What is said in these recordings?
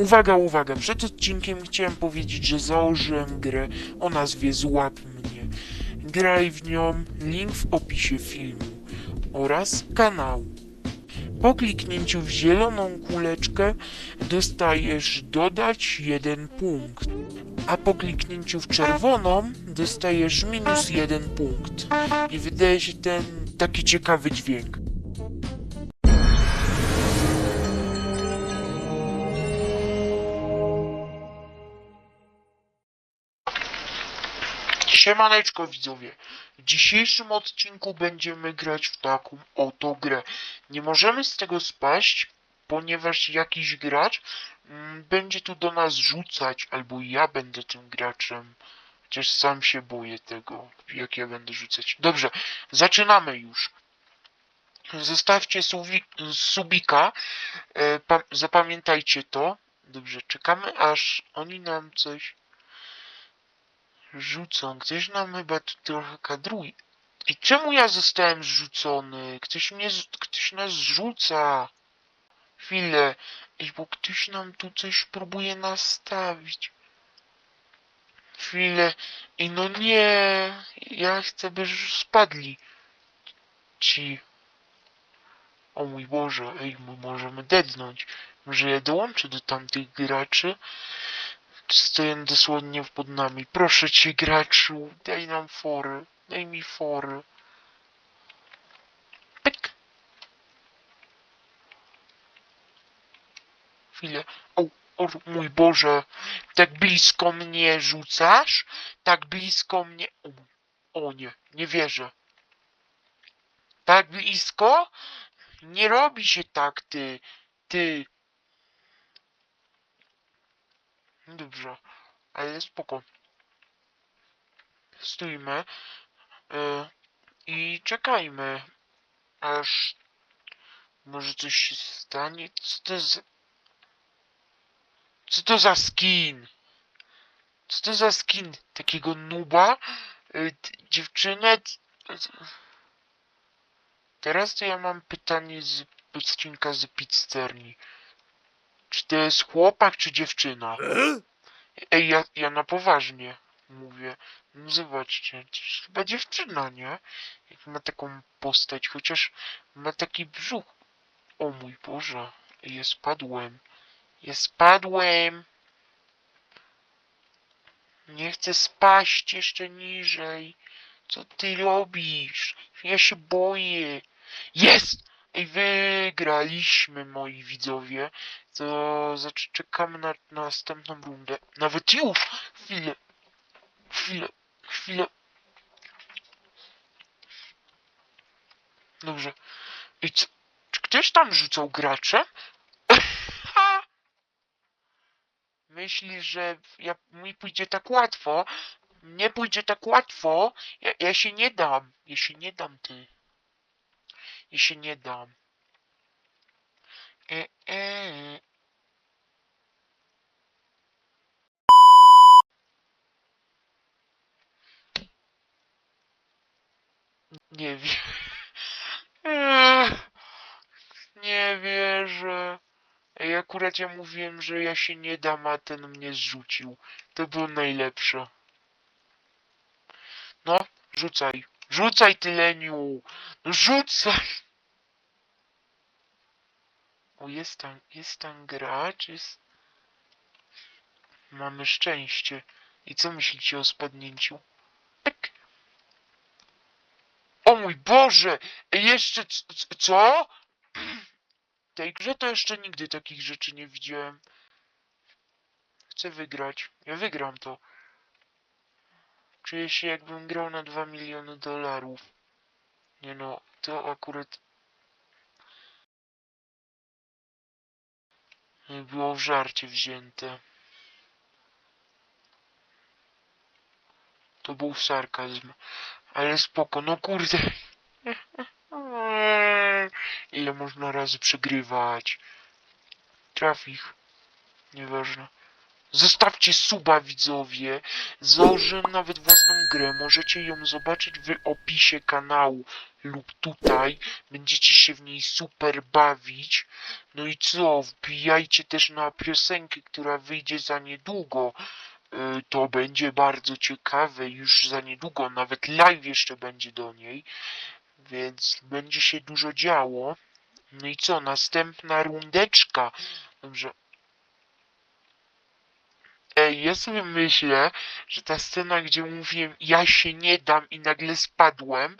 Uwaga, uwaga, przed odcinkiem chciałem powiedzieć, że założyłem grę o nazwie Złap mnie. Graj w nią, link w opisie filmu oraz kanału. Po kliknięciu w zieloną kuleczkę dostajesz dodać jeden punkt, a po kliknięciu w czerwoną dostajesz minus jeden punkt. I wydaje się ten taki ciekawy dźwięk. Siemaneczko widzowie. W dzisiejszym odcinku będziemy grać w taką oto grę. Nie możemy z tego spaść, ponieważ jakiś gracz mm, będzie tu do nas rzucać, albo ja będę tym graczem. Chociaż sam się boję tego, jak ja będę rzucać. Dobrze, zaczynamy już. Zostawcie subika. E, pa- zapamiętajcie to. Dobrze, czekamy aż oni nam coś rzucą. Ktoś nam chyba tu trochę kadruje. I czemu ja zostałem zrzucony? Ktoś mnie, ktoś nas zrzuca. Chwilę. Ej, bo ktoś nam tu coś próbuje nastawić. Chwilę. I no nie. Ja chcę, by spadli. Ci. O mój Boże, ej, my możemy dednąć. Może ja dołączę do tamtych graczy? Stoję dosłownie pod nami. Proszę cię, graczu, daj nam fory. Daj mi fory. Pyk. Chwilę. O, o mój Boże. Tak blisko mnie rzucasz? Tak blisko mnie... O, o nie, nie wierzę. Tak blisko? Nie robi się tak, ty. Ty. Dobrze, ale spoko. Stójmy y, i czekajmy, aż może coś się stanie. Co to za... Co to za skin? Co to za skin takiego nuba? Y, t- dziewczynę? Teraz to ja mam pytanie z odcinka z pizzerni. Czy to jest chłopak czy dziewczyna? Ej, ja, ja na poważnie mówię. No zobaczcie, to jest chyba dziewczyna, nie? Jak ma taką postać, chociaż ma taki brzuch. O mój Boże, ja spadłem. Ja spadłem. Nie chcę spaść jeszcze niżej. Co ty robisz? Ja się boję. Jest! Ej, wygraliśmy, moi widzowie. To znaczy czekamy na, na następną rundę. Nawet już! Chwilę. Chwilę. Chwilę. Dobrze. I co? Czy ktoś tam rzucał gracze? Ha! Myśli, że ja, mi pójdzie tak łatwo. Nie pójdzie tak łatwo. Ja, ja się nie dam. Ja się nie dam, ty. Ja się nie dam. E, e. Nie wiem. Nie wierzę. Ej, akurat ja mówiłem, że ja się nie dam, a ten mnie zrzucił. To było najlepsze. No, rzucaj. Rzucaj, ty leniu. No rzucaj. O, jest tam, jest tam gracz, jest... Mamy szczęście. I co myślicie o spadnięciu? Tak. Mój Boże! Jeszcze co? W tej grze to jeszcze nigdy takich rzeczy nie widziałem. Chcę wygrać. Ja wygram to. Czuję się jakbym grał na 2 miliony dolarów. Nie no, to akurat... Było w żarcie wzięte. To był sarkazm. Ale spoko, no kurde. Ile można razy przegrywać? Traf ich. Nieważne. Zostawcie suba widzowie. Założyłem nawet własną grę. Możecie ją zobaczyć w opisie kanału lub tutaj. Będziecie się w niej super bawić. No i co? Wbijajcie też na piosenkę, która wyjdzie za niedługo. Y, To będzie bardzo ciekawe już za niedługo. Nawet live jeszcze będzie do niej. Więc będzie się dużo działo. No i co? Następna rundeczka. Dobrze. Ej, ja sobie myślę, że ta scena, gdzie mówiłem ja się nie dam i nagle spadłem,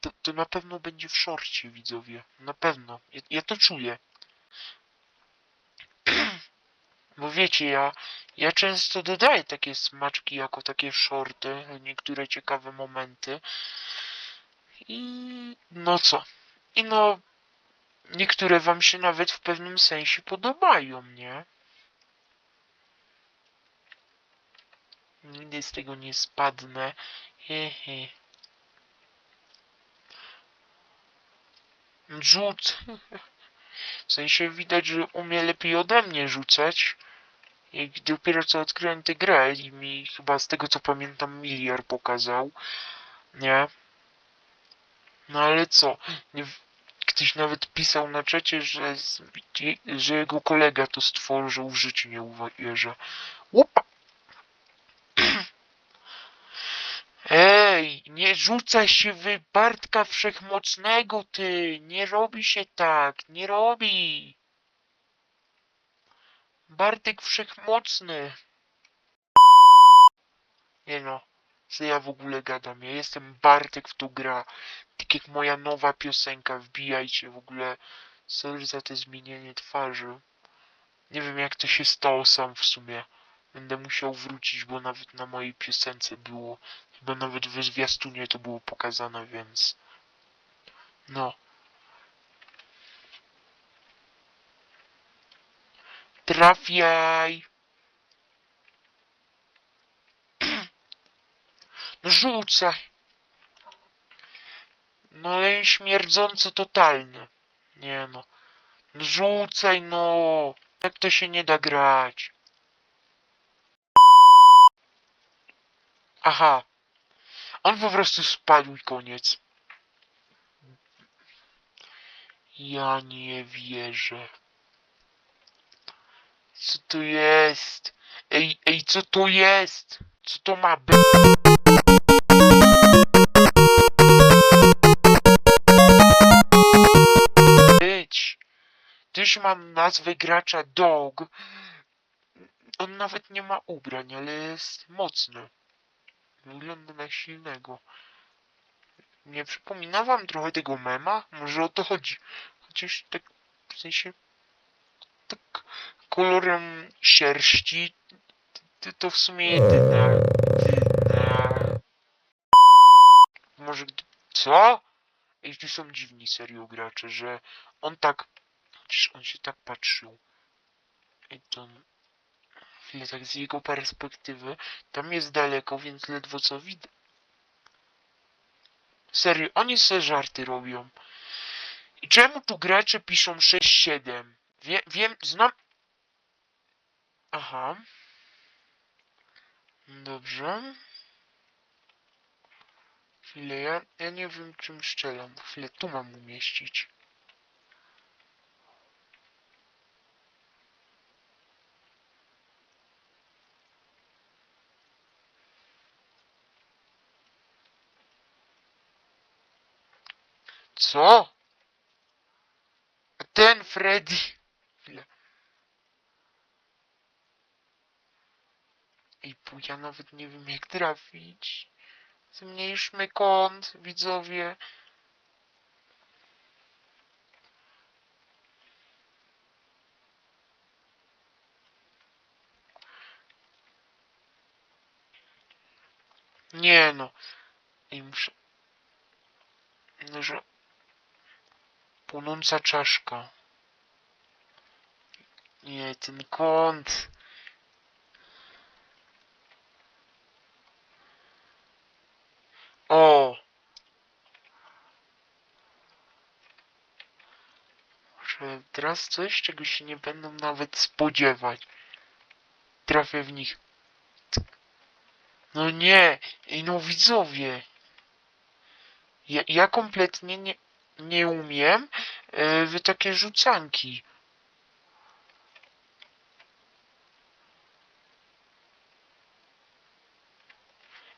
to, to na pewno będzie w szorcie, widzowie. Na pewno. Ja, ja to czuję. Bo wiecie, ja, ja często dodaję takie smaczki jako takie shorty, niektóre ciekawe momenty. I no co? I no, niektóre wam się nawet w pewnym sensie podobają, nie? Nigdy z tego nie spadnę. Hehe. Rzut. W sensie widać, że umie lepiej ode mnie rzucać. I dopiero co odkryłem tę grę i mi chyba z tego co pamiętam miliard pokazał. Nie? No ale co? Ktoś nawet pisał na czacie, że, że jego kolega to stworzył, w życiu nie uwierzę. Łupa! Ej, nie rzucaj się wy Bartka Wszechmocnego, ty! Nie robi się tak, nie robi! Bartek Wszechmocny! Nie no, co ja w ogóle gadam? Ja jestem Bartek w tu gra. Tak jak moja nowa piosenka, wbijajcie w ogóle. Sorry za to zmienienie twarzy. Nie wiem jak to się stało sam w sumie. Będę musiał wrócić, bo nawet na mojej piosence było. Chyba nawet w zwiastunie to było pokazane, więc... No. Trafiaj! No rzucaj! No ale śmierdzący totalny. Nie no. No rzucaj no! Tak to się nie da grać. Aha. On po prostu spadł i koniec. Ja nie wierzę. Co to jest? Ej, ej, co to jest? Co to ma być? Też mam nazwę gracza Dog. On nawet nie ma ubrań, ale jest mocny. Wygląda na silnego. Nie przypomina wam trochę tego mema? Może o to chodzi. Chociaż tak w sensie tak kolorem sierści to, w sumie jedyne. jedyne. Może gdy... Co? Ej, tu są dziwni serio gracze, że on tak... Chociaż on się tak patrzył. Ej, to... Chwilę, tak z jego perspektywy. Tam jest daleko, więc ledwo co widać. Serio, oni se żarty robią. I czemu tu gracze piszą 6-7? Wie, wiem, znam... Aha. Dobrze. Chwilę, ja, ja nie wiem czym strzelam. Chwilę, tu mam umieścić. Co? Ten Freddy. Chwilę. Ej, bo ja nawet nie wiem jak trafić. Zmniejszmy kąt, widzowie. Nie no. Ej, muszę... No, że... Płonąca czaszka. Nie, ten kąt. O! Może teraz coś, czego się nie będą nawet spodziewać. trafię w nich. No nie, Ej, no widzowie. Ja, ja kompletnie nie, nie umiem e, w takie rzucanki.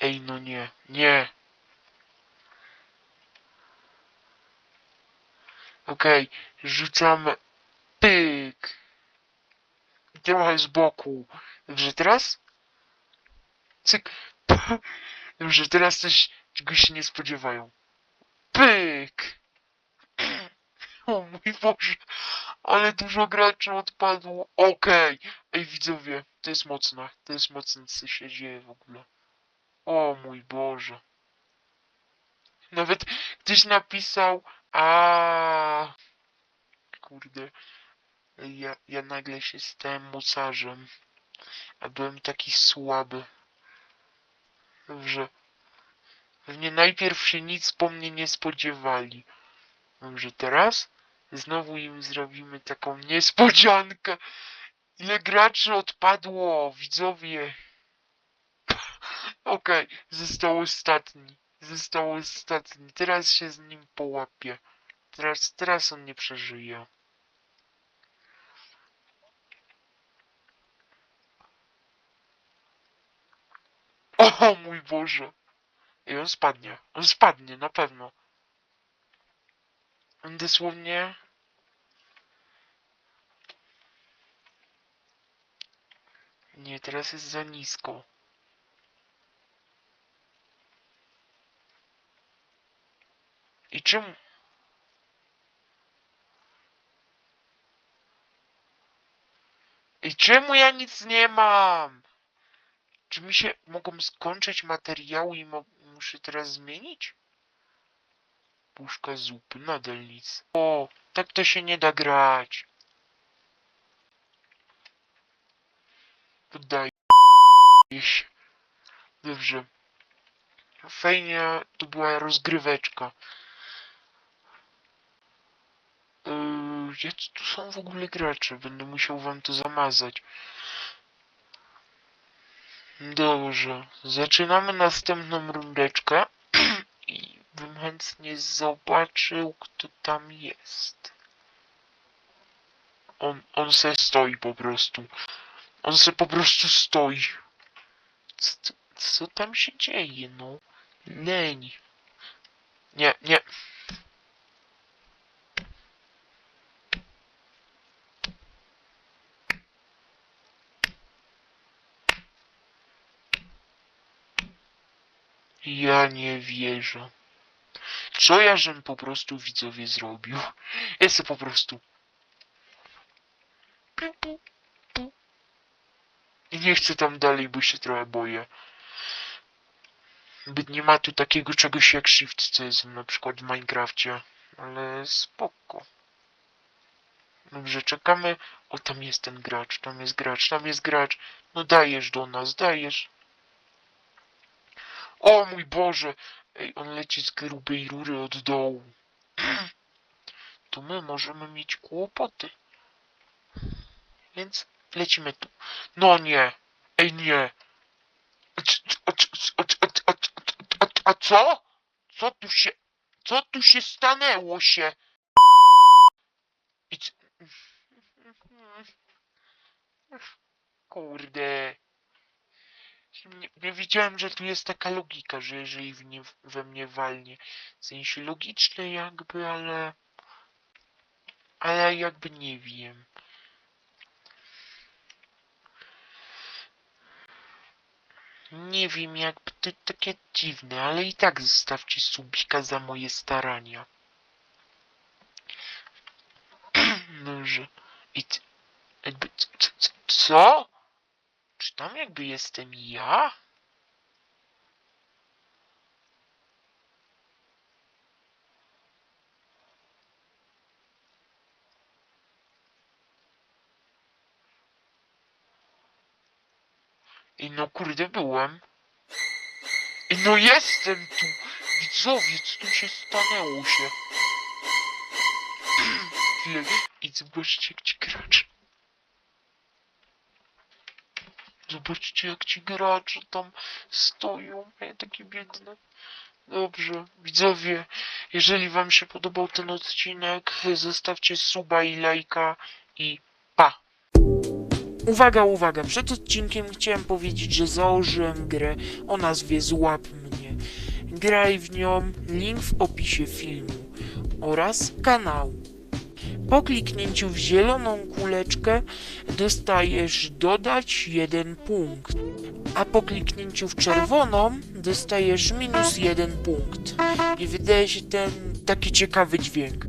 Ej, no nie, nie. Okej, rzucam pyk. Trochę z boku. Dobrze, teraz? Cyk. Dobrze, teraz coś, czego się nie spodziewają. Pyk. O mój Boże, ale dużo graczy odpadło. Okej. Ej, widzowie, to jest mocne. To jest mocne, co się dzieje w ogóle. O mój Boże. Nawet ktoś napisał, a kurde, ja, ja nagle się stałem mocarzem, a byłem taki słaby. Dobrze. Pewnie najpierw się nic po mnie nie spodziewali. Dobrze, teraz znowu im zrobimy taką niespodziankę. Ile graczy odpadło, widzowie. Okej, został ostatni. Został ostatni. Teraz się z nim połapię. Teraz, teraz on nie przeżyje. O mój Boże. I on spadnie. On spadnie, na pewno. On dosłownie... Nie, teraz jest za nisko. I czemu... I czemu ja nic nie mam? Czy mi się mogą skończyć materiały i muszę teraz zmienić? Puszka zupy, nadal nic. O, tak to się nie da grać. Poddaję się. Dobrze. Fajnie, to była rozgryweczka. Gdzie tu są w ogóle gracze? Będę musiał wam to zamazać. Dobrze. Zaczynamy następną rundeczkę. I bym chętnie zobaczył, kto tam jest. On, on se stoi po prostu. On se po prostu stoi. Co, co tam się dzieje, no? Leń. Nie, nie. Ja nie wierzę. Co ja żem po prostu widzowie zrobił? Ja se po prostu... I nie chcę tam dalej, bo się trochę boję. By nie ma tu takiego czegoś jak shift, co na przykład w Minecrafcie. Ale spoko. Dobrze, czekamy. O, tam jest ten gracz, tam jest gracz, tam jest gracz. No dajesz do nas, dajesz. O mój Boże! Ej, on leci z grubej rury od dołu. To my możemy mieć kłopoty. Więc lecimy tu. No nie! Ej, nie! A, co? Co tu się... Co tu się stanęło się? Kurde. Nie, nie wiedziałem, że tu jest taka logika, że jeżeli w nie, we mnie walnie. W sensie logiczne jakby, ale... Ale jakby nie wiem. Nie wiem, jakby to takie dziwne, ale i tak zostawcie subika za moje starania. Dobrze. I jakby... Co? Czy tam jakby jestem ja? I no kurde byłem. I no jestem tu! Widzowie, co tu się stanęło się? I zobaczcie, gdzie gracz. Zobaczcie, jak ci gracze tam stoją, ja taki biedny. Dobrze, widzowie, jeżeli wam się podobał ten odcinek, zostawcie suba i lajka i pa! Uwaga, uwaga, przed odcinkiem chciałem powiedzieć, że założyłem grę o nazwie Złap mnie. Graj w nią, link w opisie filmu oraz kanału. Po kliknięciu w zieloną kuleczkę dostajesz dodać jeden punkt, a po kliknięciu w czerwoną dostajesz minus jeden punkt. I wydaje się ten taki ciekawy dźwięk.